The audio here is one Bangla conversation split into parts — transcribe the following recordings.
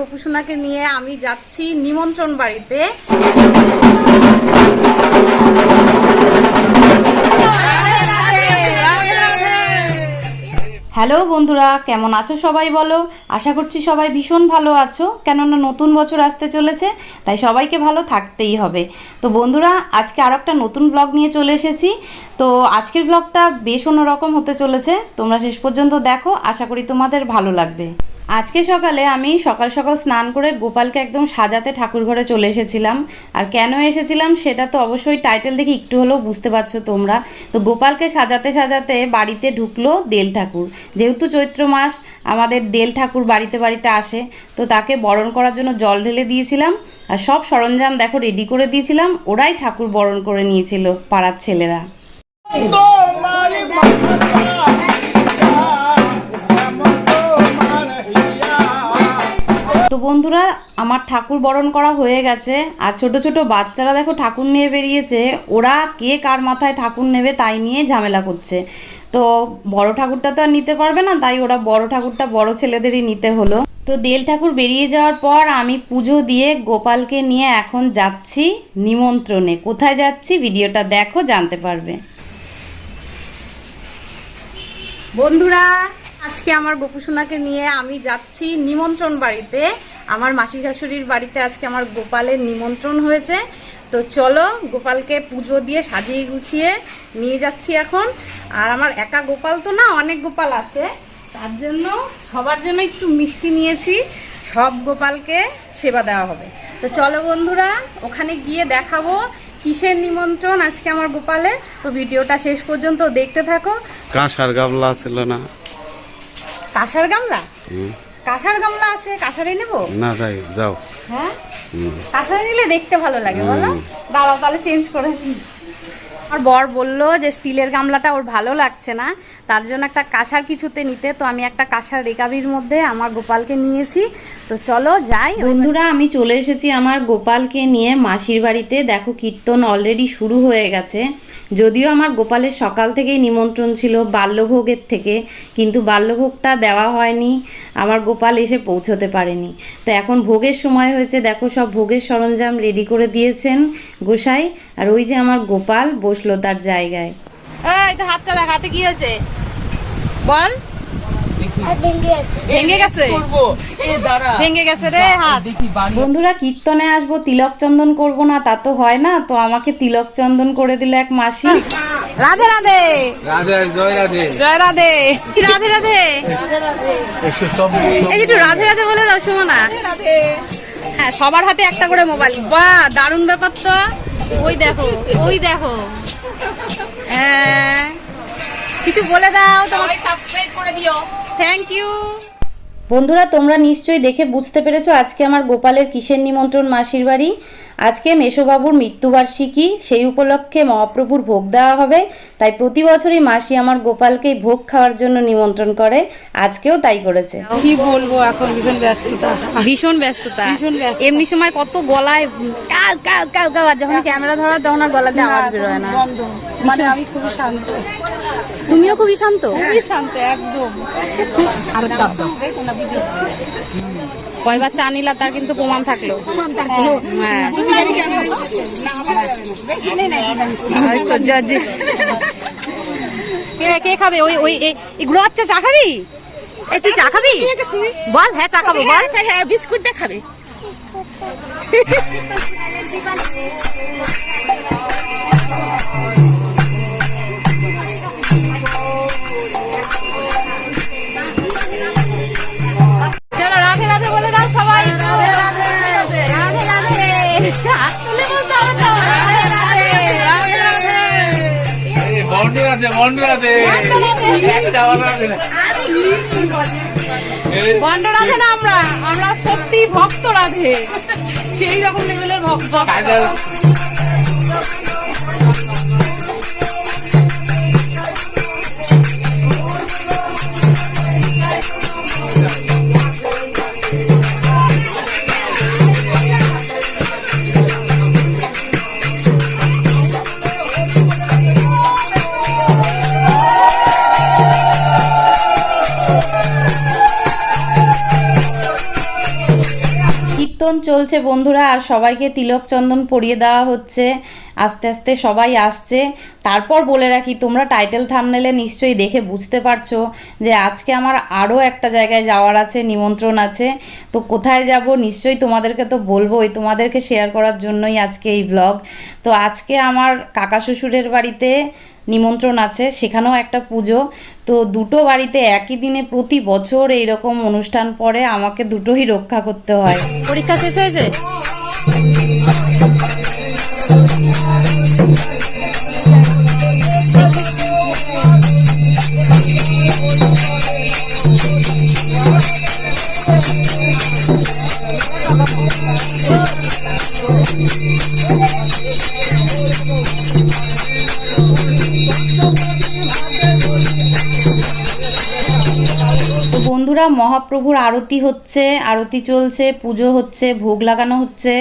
গোপুসোনাকে নিয়ে আমি যাচ্ছি নিমন্ত্রণ বাড়িতে। হ্যালো বন্ধুরা, কেমন আছো সবাই বলো? আশা করছি সবাই ভীষণ ভালো আছো। কেননা নতুন বছর আসতে চলেছে, তাই সবাইকে ভালো থাকতেই হবে। তো বন্ধুরা, আজকে আর একটা নতুন ব্লগ নিয়ে চলে এসেছি। তো আজকের ব্লগটা বেশ অন্যরকম হতে চলেছে। তোমরা শেষ পর্যন্ত দেখো, আশা করি তোমাদের ভালো লাগবে। আজকে সকালে আমি সকাল সকাল স্নান করে গোপালকে একদম সাজাতে ঠাকুর ঘরে চলে এসেছিলাম। আর কেন এসেছিলাম সেটা তো অবশ্যই টাইটেল দেখে একটু হলেও বুঝতে পারছ তোমরা। তো গোপালকে সাজাতে সাজাতে বাড়িতে ঢুকলো দেল ঠাকুর। যেহেতু চৈত্র মাস, আমাদের দেল ঠাকুর বাড়িতে বাড়িতে আসে। তো তাকে বরণ করার জন্য জল ঢেলে দিয়েছিলাম। আর সব সরঞ্জাম দেখো রেডি করে দিয়েছিলাম। ওরাই ঠাকুর বরণ করে নিয়েছিল পাড়ার ছেলেরা। বন্ধুরা, আমার ঠাকুর বরণ করা হয়ে গেছে। আর ছোট ছোট বাচ্চারা দেখো ঠাকুর নিয়ে বেরিয়েছে। ওরা কে কার মাথায় ঠাকুর নেবে তাই নিয়ে ঝামেলা করছে। তো বড় ঠাকুরটা তো আর নিতে পারবে না, তাই ওরা বড় ঠাকুরটা বড় ছেলেদেরই নিতে হলো। তো দেল ঠাকুর বেরিয়ে যাওয়ার পর আমি পুজো দিয়ে গোপালকে নিয়ে এখন যাচ্ছি নিমন্ত্রণে। কোথায় যাচ্ছি ভিডিওটা দেখো, জানতে পারবে। বন্ধুরা, আজকে আমার গোপুসোনাকে নিয়ে আমি যাচ্ছি নিমন্ত্রণ বাড়িতে। আমার মাসি শাশুড়ির বাড়িতে আজকে আমার গোপালের নিমন্ত্রণ হয়েছে। তো চলো গোপালকে পুজো দিয়ে সাজিয়ে গুছিয়ে নিয়ে যাচ্ছি এখন। আর আমার একা গোপাল তো না অনেক গোপাল আছে। তার জন্য সবার জন্য একটু মিষ্টি নিয়েছি। সব গোপালকে সেবা দেওয়া হবে। তো চলো বন্ধুরা ওখানে গিয়ে দেখাবো কিসের নিমন্ত্রণ আজকে আমার গোপালের। তো ভিডিওটা শেষ পর্যন্ত দেখতে থাকো। কাঁসার গামলা ছিল না। কাঁসার গামলা? কাঁসার গামলা আছে কাঁসারে নেব? না তাই যাও। হ্যাঁ? কাঁসারে নিলে দেখতে ভালো লাগে বলো। বাবা দাঁড়াও তাহলে চেঞ্জ করে। আমার বর বলল যে স্টিলের গামলাটা ওর ভালো লাগছে না, তার জন্য একটা কাঁসার কিছুতে নিতে। তো আমি একটা কাঁসার রেকাবির মধ্যে আমার গোপালকে নিয়েছি। তো চলো যাই। বন্ধুরা, আমি চলে এসেছি আমার গোপালকে নিয়ে মাসির বাড়িতে। দেখো, কীর্তন অলরেডি শুরু হয়ে গেছে। যদিও আমার গোপালের সকাল থেকেই নিমন্ত্রণ ছিল বাল্যভোগের থেকে, কিন্তু বাল্যভোগটা দেওয়া হয়নি। আমার গোপাল এসে পৌঁছতে পারেনি। তো এখন ভোগের সময় হয়েছে। দেখো, সব ভোগের সরঞ্জাম রেডি করে দিয়েছেন গোসাই। আর ওই যে আমার গোপাল বসল তার জায়গায়। এই তো হাতটা দেখ হাতে কি হয়েছে? বল। ভেঙে গেছে। ভেঙে গেছে? রে হাত। বন্ধুরা কীর্তনে আসব তিলক চন্দন করব না তা তো হয় না তো আমাকে তিলক চন্দন করে দিল এক মাসি। রাধে রাধে। রাধে জয় রাধে। রাধে। রাধে রাধে? এই একটু রাধে রাধে বলে দাও সুমনা হ্যাঁ সবার হাতে একটা করে মোবাইল। বাহ দারুণ ব্যাপার তো। ওই দেখো ওই দেখো। হ্যাঁ। কিছু বলে দাও তোমাকে। সাবস্ক্রাইব করে দিও। থ্যাংক ইউ বন্ধুরা তোমরা নিশ্চয়ই দেখে বুঝতে পেরেছ আজকে আমার গোপালের কিসের নিমন্ত্রণ মাসির বাড়ি। আজকে মেশোবাবুর মৃত্যুবার্ষিকী সেই উপলক্ষে মহাপ্রভুর ভোগ দেওয়া হবে। তাই প্রতি বছরই মাসি আমার গোপালকে ভোগ খাওয়ার জন্য নিমন্ত্রণ করে। আজকেও তাই করেছে। কি বলব এখন ভীষণ ব্যস্ততা। ভীষণ ব্যস্ততা। ভীষণ এমনি সময় কত গলায় কাউ কাউ কাউ কাউ আর যখন ক্যামেরা ধরা তখন আর গলাতে আওয়াজ বেরোয় না। মানে আমি খুবই শান্ত। তুমিও খুবই শান্ত? খুবই শান্ত একদম। কয়বার চা নিলা তার কিন্তু প্রমাণ থাকল। হ্যাঁ। কে খাবে? ওই ওই এগুলো হচ্ছে চা খাবি? এই তুই চা খাবি? বল হ্যাঁ চা খাব বল। হ্যাঁ বিস্কুটটা খাবে। বন্ড রাধে বন্ড বন্ড রাধে না আমরা? আমরা সত্যি ভক্ত রাধে সেই রকম লেভেলের ভক্ত। চলছে বন্ধুরা, আর সবাইকে তিলক চন্দন পরিয়ে দেওয়া হচ্ছে। আস্তে আস্তে সবাই আসছে। তারপর বলে রাখি, তোমরা টাইটেল থামনেলে নিশ্চয়ই দেখে বুঝতে পারছ যে আজকে আমার আরও একটা জায়গায় যাওয়ার আছে, নিমন্ত্রণ আছে। তো কোথায় যাব নিশ্চয়ই তোমাদেরকে তো বলবোই, তোমাদেরকে শেয়ার করার জন্যই আজকে এই ব্লগ তো আজকে আমার কাকা শ্বশুরের বাড়িতে নিমন্ত্রণ আছে, সেখানেও একটা পুজো। তো দুটো বাড়িতে একই দিনে প্রতি বছর এইরকম অনুষ্ঠান পরে আমাকে দুটোই রক্ষা করতে হয়। পরীক্ষা শেষ হয়েছে? তো বন্ধুরা, মহাপ্রভুর আরতি হচ্ছে, আরতি চলছে, পুজো হচ্ছে, ভোগ লাগানো হচ্ছে।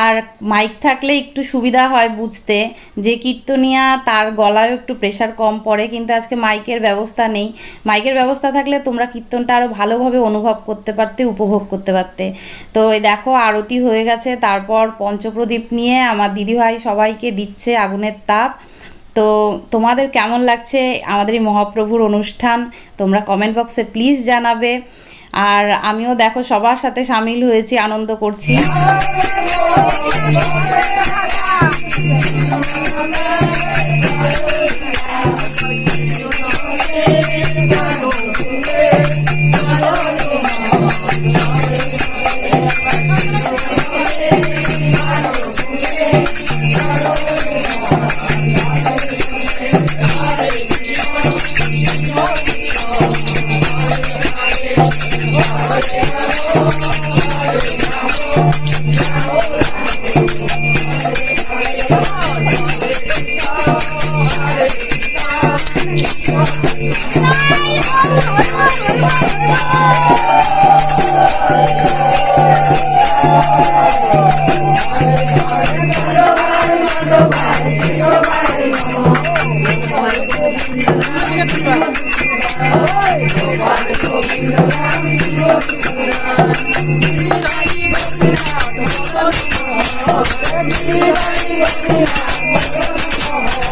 আর মাইক থাকলে একটু সুবিধা হয় বুঝতে। যে কীর্তনিয়া, তার গলায়ও একটু প্রেশার কম পড়ে, কিন্তু আজকে মাইকের ব্যবস্থা নেই। মাইকের ব্যবস্থা থাকলে তোমরা কীর্তনটা আরও ভালোভাবে অনুভব করতে পারতে, উপভোগ করতে পারতে। তো এই দেখো, আরতি হয়ে গেছে। তারপর পঞ্চপ্রদীপ নিয়ে আমার দিদিভাই সবাইকে দিচ্ছে আগুনের তাপ। তো তোমাদের কেমন লাগছে আমাদের এই মহাপ্রভুর অনুষ্ঠান? তোমরা কমেন্ট বক্সে প্লিজ জানাবে। আর আমিও দেখো সবার সাথে সামিল হয়েছি, আনন্দ করছি।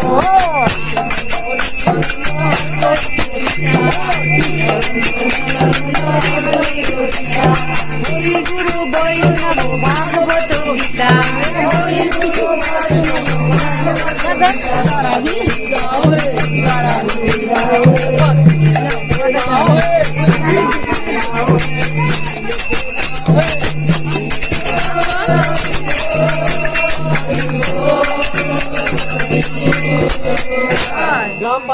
Oh! হরি গুরু বৈষ্ণব ভাগবত গীতা হরি গুরু বৈষ্ণব ভাগবত গীতা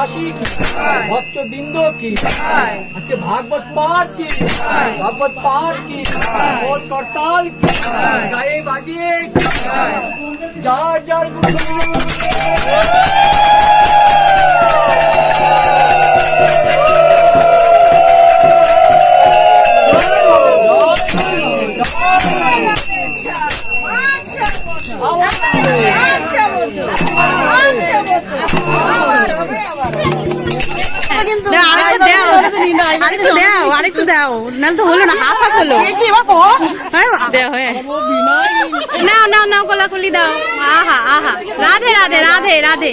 গ্রামবাসী কি ভক্তবৃন্দ কি আজকে ভাগবত পাঠ কি ভাগবত পাঠ কি ওর করতাল কি গায়ে বাজিয়ে কি? যার যার দাও দাও নাহলে তো হলো না হাফ হলো নাও নাও নাও কোলাকুলি দাও আহা আহা রাধে রাধে রাধে রাধে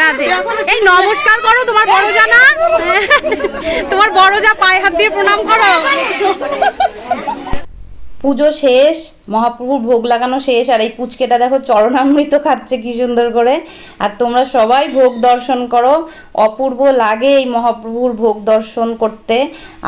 রাধে এই নমস্কার করো তোমার বড় জানা তোমার বড় যা পায়ে হাত দিয়ে প্রণাম করো পুজো শেষ মহাপ্রভুর ভোগ লাগানো শেষ, আর এই পুচকেটা দেখো চরণামৃত খাচ্ছে কি সুন্দর করে। আর তোমরা সবাই ভোগ দর্শন করো। অপূর্ব লাগে এই মহাপ্রভুর ভোগ দর্শন করতে।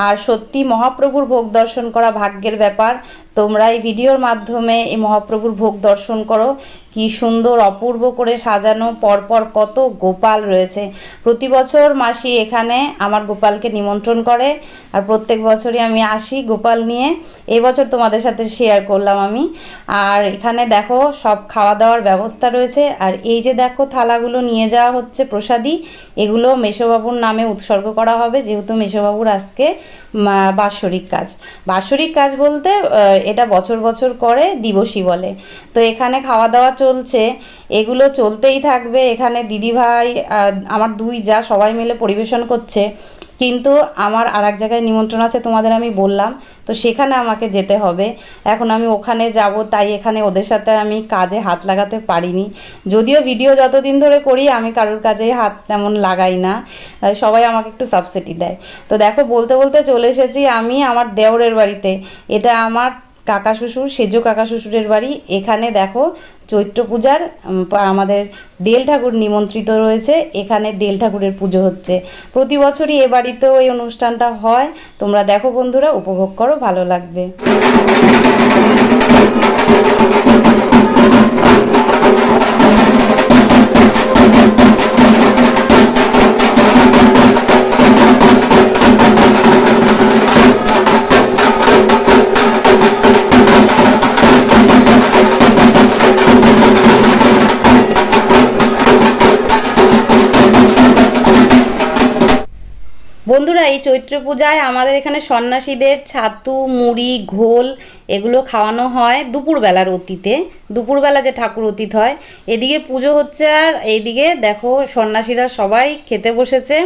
আর সত্যি মহাপ্রভুর ভোগ দর্শন করা ভাগ্যের ব্যাপার। তোমরা এই ভিডিওর মাধ্যমে এই মহাপ্রভুর ভোগ দর্শন করো। কি সুন্দর অপূর্ব করে সাজানো, পরপর কত গোপাল রয়েছে। প্রতি বছর মাসি এখানে আমার গোপালকে নিমন্ত্রণ করে। আর প্রত্যেক বছরই আমি আসি গোপাল নিয়ে। এই বছর তোমাদের সাথে শেয়ার করলাম আমি। আর এখানে দেখো সব খাওয়া দাওয়ার ব্যবস্থা রয়েছে। আর এই যে দেখো থালাগুলো নিয়ে যাওয়া হচ্ছে প্রসাদী, এগুলো মেশোবাবুর নামে উৎসর্গ করা হবে যেহেতু মেশোবাবুর আজকে বাৎসরিক কাজ। বাৎসরিক কাজ বলতে এটা বছর বছর করে দিবসী বলে। তো এখানে খাওয়া দাওয়া চলছে। এগুলো চলতেই থাকবে। এখানে দিদিভাই আমার দুই যা সবাই মিলে পরিবেশন করছে। কিন্তু আমার আর এক জায়গায় নিমন্ত্রণ আছে, তোমাদের আমি বললাম। তো সেখানে আমাকে যেতে হবে। এখন আমি ওখানে যাব, তাই এখানে ওদের সাথে আমি কাজে হাত লাগাতে পারিনি। যদিও ভিডিও যতদিন ধরে করি, আমি কারোর কাজে হাত তেমন লাগাই না। সবাই আমাকে একটু সাবসিডি দেয়। তো দেখো, বলতে বলতে চলে এসেছি আমি আমার দেওরের বাড়িতে। এটা আমার কাকা শ্বশুর, সেজো কাকা শ্বশুরের বাড়ি। এখানে দেখো চৈত্র পূজার আমাদের দেল ঠাকুর নিমন্ত্রিত রয়েছে। এখানে দেল ঠাকুরের পুজো হচ্ছে। প্রতি বছরই এ বাড়িতেও এই অনুষ্ঠানটা হয়। তোমরা দেখো বন্ধুরা, উপভোগ করো, ভালো লাগবে। চৈত্র পূজায় আমাদের এখানে সন্ন্যাসীদের ছাতু, মুড়ি, ঘোল এগুলো খাওয়ানো হয় দুপুরবেলার অতীতে। দুপুরবেলা যে ঠাকুর অতীত হয়। এদিকে পুজো হচ্ছে আর এইদিকে দেখো সন্ন্যাসীরা সবাই খেতে বসেছে।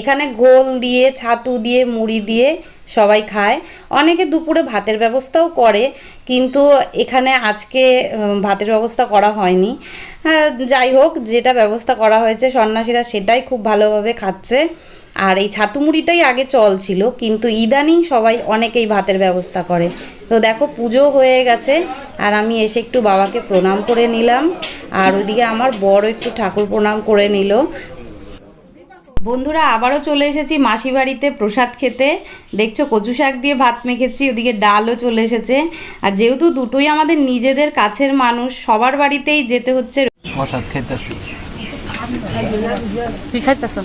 এখানে গোল দিয়ে ছাতু দিয়ে মুড়ি দিয়ে সবাই খায়। অনেকে দুপুরে ভাতের ব্যবস্থাও করে কিন্তু এখানে আজকে ভাতের ব্যবস্থা করা হয়নি। হ্যাঁ, যাই হোক যেটা ব্যবস্থা করা হয়েছে সন্ন্যাসীরা সেটাই খুব ভালোভাবে খাচ্ছে। আর এই ছাতু মুড়িটাই আগে চল ছিল কিন্তু ইদানিং সবাই অনেকেই ভাতের ব্যবস্থা করে। তো দেখো পুজো হয়ে গেছে আর আমি এসে একটু বাবাকে প্রণাম করে নিলাম। আর ওইদিকে আমার বড় একটু ঠাকুর প্রণাম করে নিল। বন্ধুরা আবারও চলে এসেছি মাসি বাড়িতে প্রসাদ খেতে। দেখছ কচু শাক দিয়ে ভাত মেখেছি ওদিকে ডালও চলে এসেছে। আর যেহেতু দুটোই আমাদের নিজেদের কাছের মানুষ সবার বাড়িতেই যেতে হচ্ছে প্রসাদ খেতেছি। কি খাইতেছ?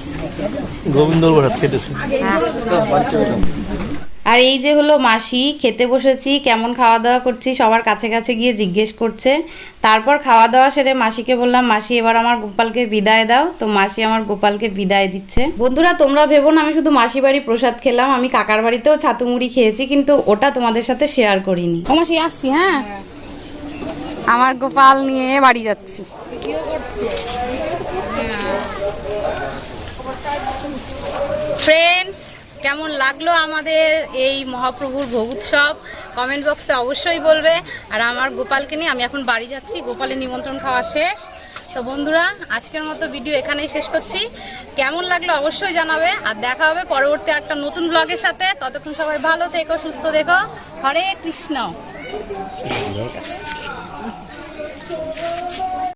গোবিন্দর প্রসাদ খেতেছি। আর এই যে হলো মাসি খেতে বসেছি কেমন খাওয়া দাওয়া করছি সবার কাছে কাছে গিয়ে জিজ্ঞেস করছে। তারপর খাওয়া দাওয়া সেরে মাসিকে বললাম মাসি এবার আমার গোপালকে বিদায় দাও। তো মাসি আমার গোপালকে বিদায় দিচ্ছে। বন্ধুরা তোমরা ভেবো না আমি শুধু মাসি বাড়ি প্রসাদ খেলাম আমি কাকার বাড়িতেও ছাতু মুড়ি খেয়েছি কিন্তু ওটা তোমাদের সাথে শেয়ার করিনি। ও মাসি আসছি হ্যাঁ? আমার গোপাল নিয়ে বাড়ি যাচ্ছি। ফ্রেন্ডস কেমন লাগল আমাদের এই মহাপ্রভুর ভোগ উৎসব? কমেন্ট বক্সে অবশ্যই বলবে। আর আমার গোপালকে নিয়ে আমি এখন বাড়ি যাচ্ছি। গোপালের নিমন্ত্রণ খাওয়া শেষ। তো বন্ধুরা, আজকের মতো ভিডিও এখানেই শেষ করছি। কেমন লাগল অবশ্যই জানাবে। আর দেখা হবে পরবর্তী একটা নতুন ব্লগের সাথে। ততক্ষণ সবাই ভালো থেকো, সুস্থ থেকো। হরে কৃষ্ণ।